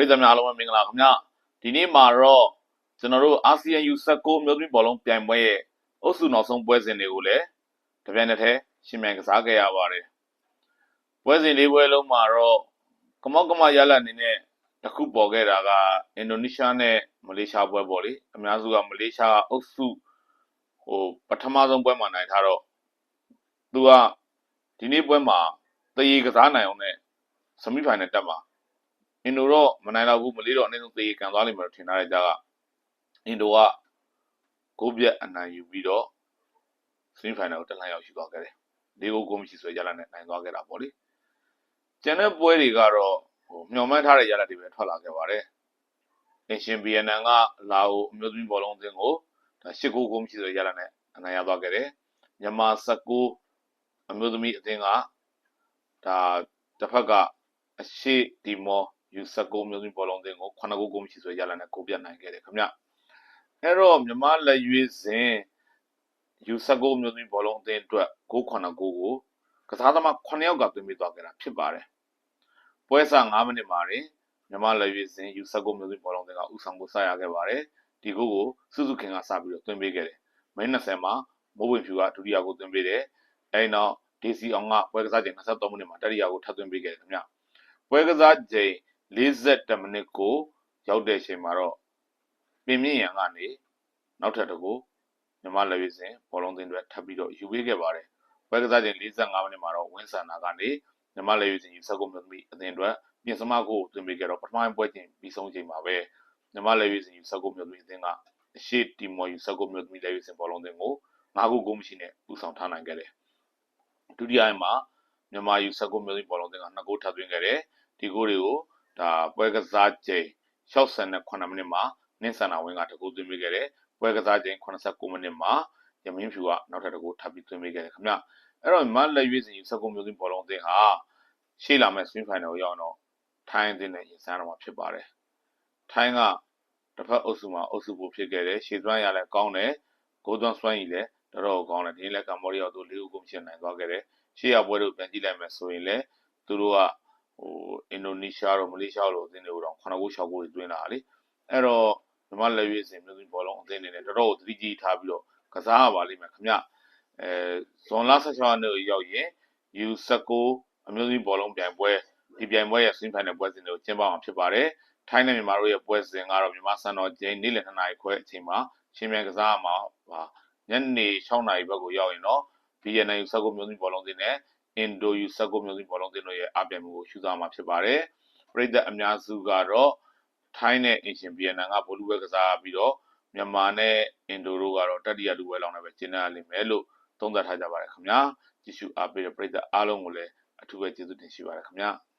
ရိသတ်များအားလုံးပဲမင်္ဂလာခင်ဗျာဒီနေ့မှာတော့ကျွန်တော်တို့ ASEAN U19 မြို့သမီးဘောလုံးပြိုင်ပွဲရဲ့အုပ်စုနောက်ဆုံးပွဲစဉ်တွေကိုလည်းတပြိုင်နက်တည်းရှင်းပြကစားခဲ့ရပါတယ်ပွဲစဉ်လေးပွဲလုံးမှာတော့ကမောက်ကမရလအနေနဲ့တစ်ခုပေါ်ခဲ့တာကအင်ဒိုနီးရှားနဲ့မလေးရှားပွဲပေါ့လေအများစုကမလေးရှားအုပ်စုဟိုပထမဆုံးပွဲမှာနိုင်ထားတော့သူကဒီနေ့ပွဲမှာတရေကစားနိုင်အောင်နဲ့ဆမီဖိုင်နယ်တက်မှာ အင်ဒိုတော့မနိုင်တော့ဘူးမလေးတော့အနည်းဆုံးသေကန်သွားလိမ့်မယ်လို့ထင်ထားတဲ့ကြားကအင်ဒိုကဂိုးပြက်အနိုင်ယူပြီးတော့စင်ဖိုင်နယ်ကိုတက်လှမ်းရောက်ရှိသွားခဲ့တယ်။လေးကိုဂိုးမရှိဆွဲကြလာနဲ့နိုင်သွားခဲ့တာပေါ့လေ။ကျန်တဲ့ပွဲတွေကတော့ဟိုမျှော်မှန်းထားတဲ့ရလဒ်တွေပဲထွက်လာခဲ့ပါတယ်။အင်ရှင်ဘီယန်နန်ကလာအိုအမျိုးသမီးဘောလုံးအသင်းကိုဒါ၈ဂိုးဂိုးမရှိဆွဲရလာနဲ့အနိုင်ရသွားခဲ့တယ်။မြန်မာ19အမျိုးသမီးအသင်းကဒါတစ်ဖက်ကအရှိတီမော U19 မျိုးသမီးဘောလုံးအသင်းကို9ဂိုးကိုမရှိဆွဲရလာနဲ့ကိုပြတ်နိုင်ခဲ့တယ်ခင်ဗျအဲ့တော့မြမလက်ရွေးစဉ် U19 မျိုးသမီးဘောလုံးအသင်းအတွက်ဂိုး9ဂိုးကိုကစားသမား9ယောက်ကသွင်းပေးသွားခဲ့တာဖြစ်ပါတယ်ပွဲစား9မိနစ်မှာတင်မြမလက်ရွေးစဉ် U19 မျိုးသမီးဘောလုံးအသင်းကဥဆောင်ကိုစရခဲ့ပါတယ်ဒီဂိုးကိုစုစုခင်ကစပြီးတော့သွင်းပေးခဲ့တယ်မိနစ်20မှာမိုးဝင်ဖြူကဒုတိယကိုသွင်းပေးတယ်အဲဒီနောက်ဒေစီအောင်ကပွဲကစားချိန်23မိနစ်မှာတတိယကိုထပ်သွင်းပေးခဲ့တယ်ခင်ဗျပွဲကစားချိန် 40မိနစ်ကိုရောက်တဲ့အချိန်မှာတော့ပြင်မြင့်ရန်ကနေနောက်ထပ်တစ်ခုမြမလက်ရွေးစဉ်ဘောလုံးသင်းတွေထပ်ပြီးတော့ယူပေးခဲ့ပါတယ်ပွဲကစားချိန်45မိနစ်မှာတော့ဝင်းဆန်နာကနေမြမလက်ရွေးစဉ်ယူဆက်ကုန်မြတ်သမီးအသင်းတွေပြင်စမကိုသွင်းပေးခဲ့တော့ပထမပွဲချင်းပြီးဆုံးချိန်မှာပဲမြမလက်ရွေးစဉ်ယူဆက်ကုန်မြတ်သမီးအသင်းကအရှိတီမော်ယူဆက်ကုန်မြတ်သမီးလက်ရွေးစဉ်ဘောလုံးသင်းကို၅ခုကိုမရှိနဲ့ဥဆောင်ထားနိုင်ခဲ့တယ်ဒုတိယမှာမြန်မာယူဆက်ကုန်မြတ်သမီးဘောလုံးသင်းက2ဂိုးထပ်သွင်းခဲ့တယ်ဒီဂိုးတွေကို ဒါပွဲကစားချိန်68မိနစ်မှာနင်းဆန်နာဝင်းကတကူသွင်းပေးခဲ့တယ်ပွဲကစားချိန်89မိနစ်မှာရမင်းဖြူကနောက်ထပ်တကူထပ်ပြီးသွင်းပေးခဲ့တယ်ခင်ဗျအဲ့တော့မလက်ရွေးစဉ်19မျိုးစင်းဘောလုံးအသင်းဟာရှေ့လာမဲ့ swing final ကိုရောက်တော့ထိုင်းအသင်းနဲ့ရင်ဆိုင်တော့မှာဖြစ်ပါတယ်ထိုင်းကတစ်ဖက်အုပ်စုမှာအုပ်စုဖို့ဖြစ်ခဲ့တယ်ရှေ့သွမ်းရလဲကောင်းတယ်ဂိုးသွမ်းစွမ်းရည်လဲတော်တော်ကောင်းတယ်ဒီနေ့လဲကမ္ဘောဒီးယားတို့လေးခုကုန်ရှင်းနိုင်သွားခဲ့တယ်ရှေ့ရပွဲတို့ပြန်ကြည့်လိုက်မယ်ဆိုရင်လဲသူတို့ကဟို အင်ဒိုနီးရှားတို့မလေးရှားတို့အသင်းတွေကိုတော့9ဂိုး6ဂိုးတွေတွင်းလာတာလေအဲ့တော့မြန်မာလက်ရွေးစင်မျိုးစုဘောလုံးအသင်းတွေနဲ့တော်တော်သတိကြီးထားပြီးတော့ကစားရပါလိမ့်မယ်ခင်ဗျအဲဇွန်လ16ရက်နေ့ရောက်ရင် U19 အမျိုးသမီးဘောလုံးပြိုင်ပွဲဒီပြိုင်ပွဲရဲ့ semi final ပွဲစဉ်တွေကိုကျင်းပမှာဖြစ်ပါတယ်ထိုင်းနဲ့မြန်မာတို့ရဲ့ပွဲစဉ်ကတော့မြန်မာစံတော်ချိန်နေ့လယ်2နာရီခွဲအချိန်မှာချင်းမြန်ကစားမှာပါညနေ6နာရီဘက်ကိုရောက်ရင်တော့ BNN U19 မျိုးသမီးဘောလုံးတင်နဲ့ အင်ဒိုယူဆက်ကိုမျိုးစိဘောလုံးတင်တို့ရဲ့အပြိုင်မှုကိုရှုစားမှာဖြစ်ပါတယ်။ပြည်သက်အများစုကတော့ထိုင်းနဲ့အင်ရှင်ဗီယက်နမ်ကဗိုလ်လူပွဲကစားပြီးတော့မြန်မာနဲ့အင်ဒိုတို့ကတော့တတိယလူပွဲလောင်းနဲ့ပဲကျင်းပရလိမ့်မယ်လို့သုံးသပ်ထားကြပါတယ်ခင်ဗျာ။ကြည့်ရှုအားပေးတဲ့ပြည်သက်အားလုံးကိုလည်းအထူးပဲကျေးဇူးတင်ရှိပါတယ်ခင်ဗျာ။